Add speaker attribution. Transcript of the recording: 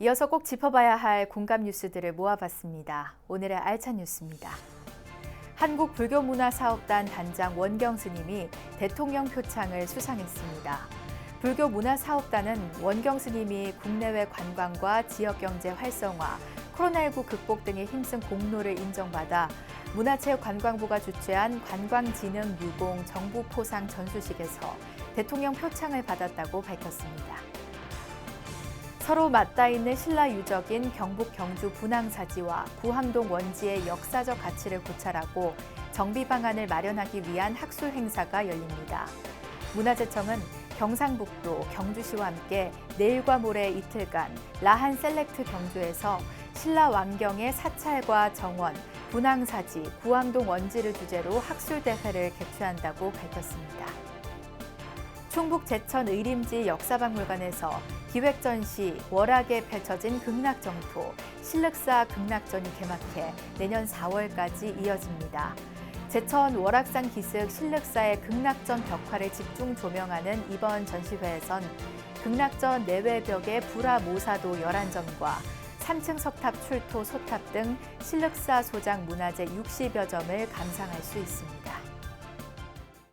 Speaker 1: 이어서 꼭 짚어봐야 할 공감 뉴스들을 모아봤습니다. 오늘의 알찬 뉴스입니다. 한국불교문화사업단 단장 원경 스님이 대통령 표창을 수상했습니다. 불교문화사업단은 원경 스님이 국내외 관광과 지역경제 활성화, 코로나19 극복 등에 힘쓴 공로를 인정받아 문화체육관광부가 주최한 관광진흥 유공 정부 포상 전수식에서 대통령 표창을 받았다고 밝혔습니다. 서로 맞닿아 있는 신라 유적인 경북 경주 분황사지와 구항동 원지의 역사적 가치를 고찰하고 정비 방안을 마련하기 위한 학술 행사가 열립니다. 문화재청은 경상북도 경주시와 함께 내일과 모레 이틀간 라한 셀렉트 경주에서 신라 왕경의 사찰과 정원, 분황사지, 구암동 원지를 주제로 학술 대회를 개최한다고 밝혔습니다. 충북 제천 의림지 역사박물관에서 기획 전시 월악에 펼쳐진 극락정토 실륵사 극락전이 개막해 내년 4월까지 이어집니다. 제천 월악산 기슭 실륵사의 극락전 벽화를 집중 조명하는 이번 전시회에선 극락전 내외벽의 불화 모사도 11점과 3층 석탑 출토 소탑 등 실륵사 소장 문화재 60여 점을 감상할 수 있습니다.